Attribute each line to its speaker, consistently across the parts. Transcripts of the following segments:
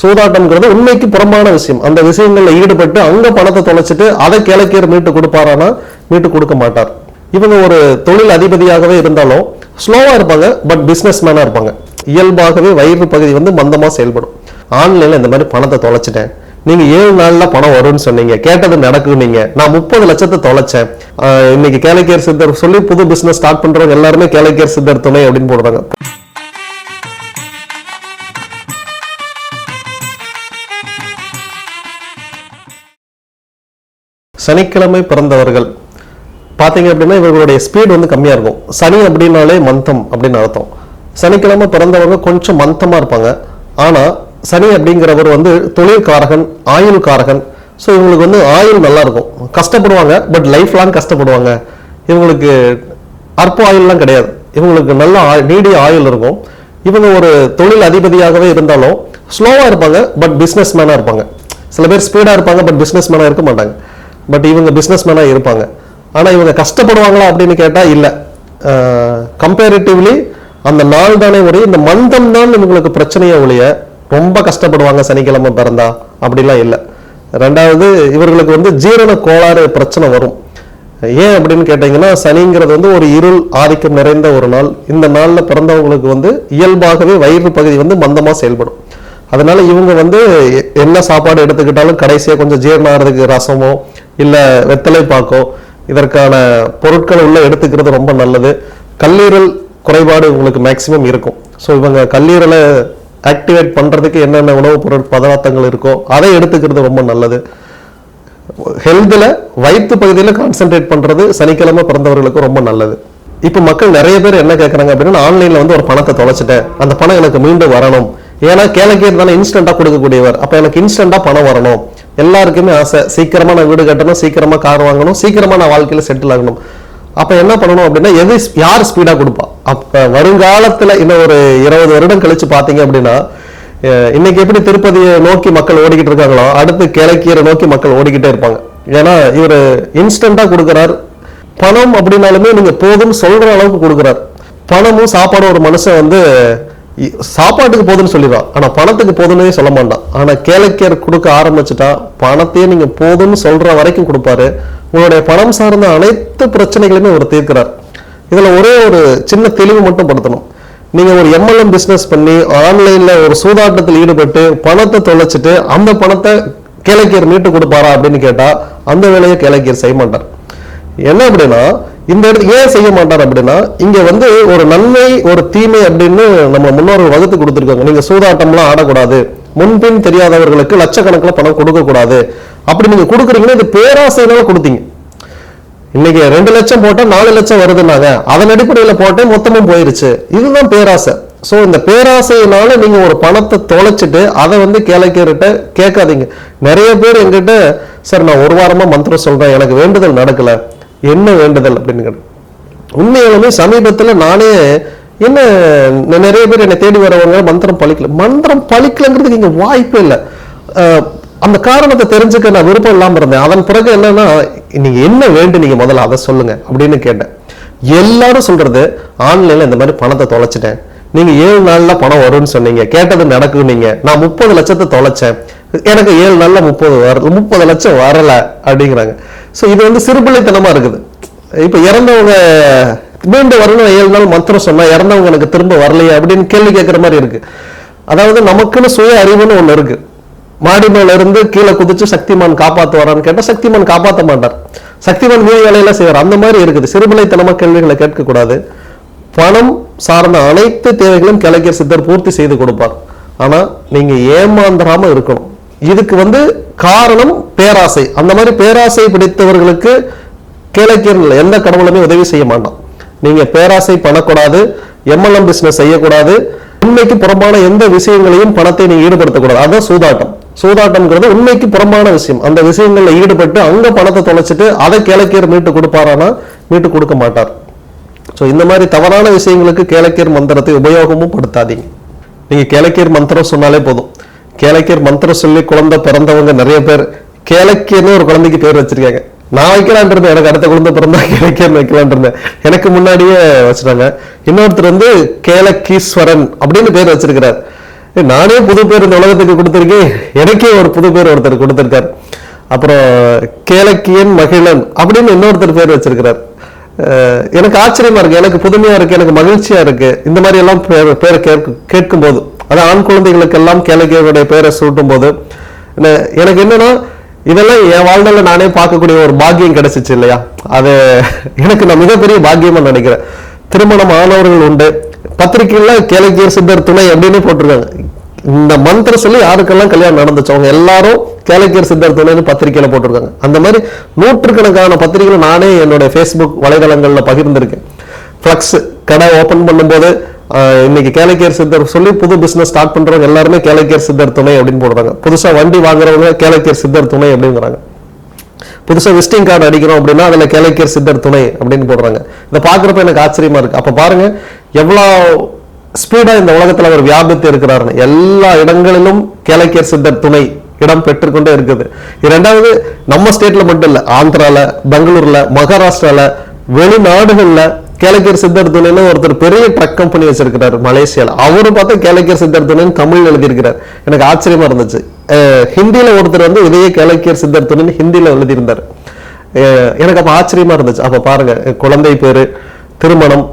Speaker 1: சூதாட்டம்ங்கிறது உண்மைக்கு புறம்பான விஷயம். அந்த விஷயங்கள்ல ஈடுபட்டு அங்க பணத்தை தொலைச்சிட்டு அதை கிழக்கியர் மீட்டு கொடுப்பாரானா? மீட்டு கொடுக்க மாட்டார். இவங்க ஒரு தொழில் அதிபதியாகவே இருந்தாலும் ஸ்லோவா இருப்பாங்க பட் பிஸ்னஸ் மேனாக இருப்பாங்க. இயல்பாகவே வயிறு பகுதி வந்து மந்தமா செயல்படும். ஆன்லைன்ல இந்த மாதிரி பணத்தை தொலைச்சிட்டேன். நீங்க ஏழு நாள்ல பணம் வரும்னு சொன்னீங்க கேட்டது நடக்குன்னீங்க. நான் முப்பது லட்சத்தை தொலைச்சேன். ஆஹ் இன்னைக்கு கேலக்கியர் சித்தர் சொல்லி புது பிசினஸ் ஸ்டார்ட் பண்றவங்க எல்லாருமே கேலக்கியர் சித்தர் துணை அப்படின்னு போடுறாங்க. சனிக்கிழமை பிறந்தவர்கள். பார்த்தீங்க அப்படின்னா இவர்களுடைய ஸ்பீடு வந்து கம்மியாக இருக்கும். சனி அப்படின்னாலே மந்தம் அப்படின்னு அர்த்தம். சனிக்கிழமை பிறந்தவங்க கொஞ்சம் மந்தமாக இருப்பாங்க. ஆனால் சனி அப்படிங்கிறவர் வந்து தொழில்காரகன் ஆயுள் காரகன் ஸோ இவங்களுக்கு வந்து ஆயுள் நல்லா இருக்கும். கஷ்டப்படுவாங்க பட் லைஃப் லாங் கஷ்டப்படுவாங்க. இவங்களுக்கு அற்ப ஆயுள்லாம் கிடையாது. இவங்களுக்கு நல்ல நீடிய ஆயுள் இருக்கும். இவங்க ஒரு தொழில் அதிபதியாகவே இருந்தாலும் ஸ்லோவாக இருப்பாங்க பட் பிஸ்னஸ் மேனாக இருப்பாங்க. சில பேர் ஸ்பீடாக இருப்பாங்க பட் பிஸ்னஸ் மேனாக இருக்க மாட்டாங்க. பட் இவங்க பிஸ்னஸ் மேனாக இருப்பாங்க. ஆனால் இவங்க கஷ்டப்படுவாங்களா அப்படின்னு கேட்டால் இல்லை. கம்பேரிட்டிவ்லி அந்த நாள் தானே ஒரே இந்த மந்தம் தான் இவங்களுக்கு பிரச்சனையே ஒழிய ரொம்ப கஷ்டப்படுவாங்க சனிக்கிழமை பிறந்தா அப்படிலாம் இல்லை. ரெண்டாவது இவர்களுக்கு வந்து ஜீரண கோளாறு பிரச்சனை வரும். ஏன் அப்படின்னு கேட்டிங்கன்னா சனிங்கிறது வந்து ஒரு இருள் ஆதிக்கம் நிறைந்த ஒரு நாள். இந்த நாளில் பிறந்தவங்களுக்கு வந்து இயல்பாகவே வயிறு பகுதி வந்து மந்தமாக செயல்படும். அதனால இவங்க வந்து எ- என்ன சாப்பாடு எடுத்துக்கிட்டாலும் கடைசியாக கொஞ்சம் ஜீரணம் ஆகிறதுக்கு ரசமோ இல்லை வெத்தலை பாக்கோ இதற்கான பொருட்கள் உள்ள எடுத்துக்கிறது ரொம்ப நல்லது. கல்லீரல் குறைபாடு உங்களுக்கு மேக்சிமம் இருக்கும். ஸோ இவங்க கல்லீரலை ஆக்டிவேட் பண்ணுறதுக்கு என்னென்ன உணவுப் பொருள் பதார்த்தங்கள் இருக்கோ அதை எடுத்துக்கிறது ரொம்ப நல்லது. ஹெல்த்தில் வயிற்று பகுதியில் கான்சென்ட்ரேட் பண்ணுறது சனிக்கிழமை பிறந்தவர்களுக்கு ரொம்ப நல்லது. இப்போ மக்கள் நிறைய பேர் என்ன கேட்குறாங்க அப்படின்னா ஆன்லைனில் வந்து ஒரு பணத்தை தொலைச்சிட்டேன். அந்த பணம் எனக்கு மீண்டும் வரணும். ஏன்னா கேளக்கியர் தானே இன்ஸ்டண்ட்டாக கொடுக்கக்கூடியவர். அப்போ எனக்கு இன்ஸ்டண்ட்டாக பணம் வரணும். எல்லாருக்குமே ஆசை. சீக்கிரமா நான் வீடு கட்டணும் சீக்கிரமாக கார் வாங்கணும் சீக்கிரமா நான் வாழ்க்கையில் செட்டில் ஆகணும். அப்போ என்ன பண்ணணும் அப்படின்னா எது யார் ஸ்பீடாக கொடுப்பா? அப்போ வருங்காலத்தில் இன்னும் ஒரு இருபது வருடம் கழிச்சு பார்த்தீங்க அப்படின்னா இன்னைக்கு எப்படி திருப்பதியை நோக்கி மக்கள் ஓடிக்கிட்டு இருக்காங்களோ அடுத்து கிழக்கீரை நோக்கி மக்கள் ஓடிக்கிட்டே இருப்பாங்க. ஏன்னா இவர் இன்ஸ்டண்ட்டாக கொடுக்குறார். பணம் அப்படின்னாலுமே நீங்கள் போதும்னு சொல்கிற அளவுக்கு கொடுக்குறார். பணமும் சாப்பாடும் ஒரு மனுஷன் வந்து சாப்பாட்டுக்கு போதும்னு சொல்லிடுவான் ஆனால் பணத்துக்கு போதுன்னே சொல்ல மாட்டான் ஆனால் கேளக்கியர் கொடுக்க ஆரம்பிச்சிட்டா பணத்தையே நீங்கள் போதும்னு சொல்கிற வரைக்கும் கொடுப்பாரு. உங்களுடைய பணம் சார்ந்த அனைத்து பிரச்சனைகளையுமே அவர் தீர்க்கிறார். இதுல ஒரே ஒரு சின்ன தெளிவு மட்டும் படுத்தணும். நீங்கள் ஒரு எம்எல்எம் பிஸ்னஸ் பண்ணி ஆன்லைன்ல ஒரு சூதாட்டத்தில் ஈடுபட்டு பணத்தை தொலைச்சிட்டு அந்த பணத்தை கேளக்கியர் மீட்டு கொடுப்பாரா அப்படின்னு கேட்டால் அந்த வேலையை கேளக்கியர் செய்ய மாட்டார். என்ன அப்படின்னா இந்த இடத்துக்கு ஏன் செய்ய மாட்டார் அப்படின்னா இங்க வந்து ஒரு நன்மை ஒரு தீமை அப்படின்னு நம்ம முன்னோர்கள் வகுத்து கொடுத்துருக்காங்க. நீங்க சூதாட்டம்லாம் ஆடக்கூடாது. முன்பின் தெரியாதவர்களுக்கு லட்சக்கணக்கில் பணம் கொடுக்க கூடாது அப்படி நீங்க கொடுக்குறீங்கன்னா இது பேராசையினால கொடுத்தீங்க. இன்னைக்கு ரெண்டு லட்சம் போட்டா நாலு லட்சம் வருதுன்னாங்க. அதன் அடிப்படையில் போட்டேன் மொத்தமும் போயிருச்சு. இதுதான் பேராசை. ஸோ இந்த பேராசையினால நீங்க ஒரு பணத்தை தொலைச்சிட்டு அதை வந்து கேளைக்கிட்ட கேட்காதீங்க. நிறைய பேர் எங்கிட்ட சார் நான் ஒரு வாரமா மந்திரம் சொல்றேன். எனக்கு வேண்டுதல் நடக்கலை. என்ன வேண்டுதல் அப்படின்னு கேட்டேன். உண்மையாலுமே சமீபத்துல நானே என்ன நிறைய பேர் என்னை தேடி வரவங்க மந்திரம் பழிக்கல. மந்திரம் பழிக்கலங்கிறதுக்கு இங்க வாய்ப்பே இல்லை. அந்த காரணத்தை தெரிஞ்சுக்க நான் விருப்பம் இல்லாமல் இருந்தேன். அதன் பிறகு என்னன்னா நீங்க என்ன வேண்டும் நீங்க முதல்ல அதை சொல்லுங்க அப்படின்னு கேட்டேன். எல்லாரும் சொல்றது ஆன்லைன்ல இந்த மாதிரி பணத்தை தொலைச்சிட்டேன். நீங்க ஏழு நாளில் பணம் வரும்னு சொன்னீங்க. கேட்டது நடக்குன்னீங்க நான் முப்பது லட்சத்தை தொலைச்சேன். எனக்கு ஏழு நாள்ல முப்பது வரல முப்பது லட்சம் வரலை அப்படிங்கிறாங்க. சோ இது வந்து சிறுபிள்ளைத்தனமாக இருக்குது. இப்போ இறந்தவங்க மீண்டு வரணும் ஏழு நாள் மந்திரம் சொன்னால் இறந்தவங்க எனக்கு திரும்ப வரலையே அப்படின்னு கேள்வி கேட்குற மாதிரி இருக்கு. அதாவது நமக்குன்னு சுய அறிவுன்னு ஒன்று இருக்கு. மாடி மேல இருந்து கீழே குதிச்சு சக்திமான் காப்பாத்துவாரான்னு கேட்டால் சக்திமான் காப்பாற்ற மாட்டார். சக்திமான் மீதி வேலையெல்லாம் செய்வார். அந்த மாதிரி இருக்குது. சிறுபிள்ளைத்தனமாக கேள்விகளை கேட்கக்கூடாது. பணம் சார்ந்த அனைத்து தேவைகளும் கிழக்கிய சித்தர் பூர்த்தி செய்து கொடுப்பார். ஆனால் நீங்கள் ஏமாந்துடாமல் இருக்கணும். இதுக்கு வந்து காரணம் பேராசை. அந்த மாதிரி பேராசை பிடித்தவர்களுக்கு கேளக்கியர்கள் எந்த கடவுளுமே உதவி செய்ய மாட்டான். நீங்க பேராசை பண்ணக்கூடாது எம்எல்எம் பிசினஸ் செய்யக்கூடாது உண்மைக்கு புறம்பான எந்த விஷயங்களையும் பணத்தை நீங்க ஈடுபடுத்தக்கூடாது. அதான் சூதாட்டம். சூதாட்டம்ங்கிறது உண்மைக்கு புறம்பான விஷயம். அந்த விஷயங்களில் ஈடுபட்டு அங்க பணத்தை தொலைச்சிட்டு அதை கேளைக்கீர் மீட்டு கொடுப்பாரானா? மீட்டு கொடுக்க மாட்டார். ஸோ இந்த மாதிரி தவறான விஷயங்களுக்கு கேளைக்கீர் மந்திரத்தை உபயோகமும் படுத்தாதீங்க. நீங்க கேளைக்கீர் மந்திரம் சொன்னாலே போதும். கேளைக்கர் மந்திரம் சொல்லி குழந்தை பிறந்தவங்க நிறைய பேர் கேளைக்கர்னு ஒரு குழந்தைக்கு பேர் வச்சிருக்காங்க. நான் வைக்கலான் இருந்தேன் எனக்கு அடுத்த குழந்தை பிறந்தா கேளைக்கர்னு வைக்கலான் இருந்தேன். எனக்கு முன்னாடியே வச்சுட்டாங்க இன்னொருத்தர் வந்து கேளக்கீஸ்வரன் அப்படின்னு பேர் வச்சிருக்கிறார். நானே புது பேர் இந்த உலகத்துக்கு கொடுத்திருக்கேன். எனக்கே ஒரு புது பேர் ஒருத்தர் கொடுத்துருக்கார். அப்புறம் கேலக்கியன் மகிழன் அப்படின்னு இன்னொருத்தர் பேர் வச்சிருக்கிறார். அஹ் எனக்கு ஆச்சரியமா இருக்கு. எனக்கு புதுமையா இருக்கு எனக்கு மகிழ்ச்சியா இருக்கு. இந்த மாதிரி எல்லாம் பேர் பேரை கேட்கும் போது அது ஆண் குழந்தைகளுக்கெல்லாம் கேளிக்கையுடைய பேரை சூட்டும் போது எனக்கு என்னன்னா இதெல்லாம் என் வாழ்நாளில் நானே பார்க்கக்கூடிய ஒரு பாக்கியம் கிடைச்சிச்சு இல்லையா? அது எனக்கு நான் மிகப்பெரிய பாக்கியமா நினைக்கிறேன். திருமணம் ஆனவர்கள் உண்டு. பத்திரிகைகள்ல கேலக்கியர் சித்தர் துணை அப்படின்னு போட்டிருக்காங்க. இந்த மந்திர சொல்லி யாருக்கெல்லாம் கல்யாணம் நடந்துச்சு? அவங்க எல்லாரும் கேலக்கியர் சித்தர் துணைன்னு பத்திரிக்கையில போட்டிருக்காங்க. அந்த மாதிரி நூற்றுக்கணக்கான பத்திரிகைகள் நானே என்னுடைய ஃபேஸ்புக் வலைதளங்களில் பகிர்ந்திருக்கேன். ஃப்ளக்ஸ் கடை ஓபன் பண்ணும்போது இன்னைக்கு கேலக்கியர் சித்தர் சொல்லி புது பிசினஸ் ஸ்டார்ட் பண்றவங்க எல்லாருமே கேலக்கியர் சித்தர் துணை அப்படின்னு போடுறாங்க. புதுசா வண்டி வாங்குறவங்க கேலக்கியர் சித்தர் துணை அப்படிங்கிறாங்க. புதுசா விசிட்டிங் கார்டு அடிக்கிறோம் அப்படின்னா அதுல கேலக்கியர் சித்தர் துணை அப்படின்னு போடுறாங்க. இதை பாக்குறப்ப எனக்கு ஆச்சரியமா இருக்கு. அப்ப பாருங்க எவ்வளவு ஸ்பீடா இந்த உலகத்துல அவர் வியாபித்து இருக்கிறாருன்னு. எல்லா இடங்களிலும் கேலக்கியர் சித்தர் துணை இடம் பெற்றுக்கொண்டே இருக்குது. இரண்டாவது நம்ம ஸ்டேட்ல மட்டும் இல்ல ஆந்திரால பெங்களூர்ல மகாராஷ்டிரால வெளிநாடுகளில் கேலக்கியர் சித்தர் துணைன்னு ஒருத்தர் பெரிய ட்ரக் கம்பெனி வச்சிருக்கிறார் மலேசியாவில் அவரு பார்த்தா கேலக்கியர் சித்தர் துணைன்னு தமிழ் எழுதியிருக்கிறார். எனக்கு ஆச்சரியமா இருந்துச்சு. ஹிந்தியில் ஒருத்தர் வந்து இதையே கேளக்கியர் சித்தர் துணைன்னு ஹிந்தியில் எழுதியிருந்தாரு. எனக்கு அப்போ ஆச்சரியமா இருந்துச்சு. அப்போ பாருங்க குழந்தை பேரு திருமணம்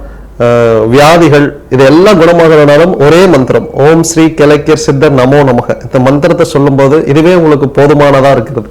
Speaker 1: வியாதிகள் இதெல்லாம் குணமாகணும்னாலும் ஒரே மந்திரம். ஓம் ஸ்ரீ கிழக்கியர் சித்தர் நமோ நமக. இந்த மந்திரத்தை சொல்லும்போது இதுவே உங்களுக்கு போதுமானதாக இருக்கிறது.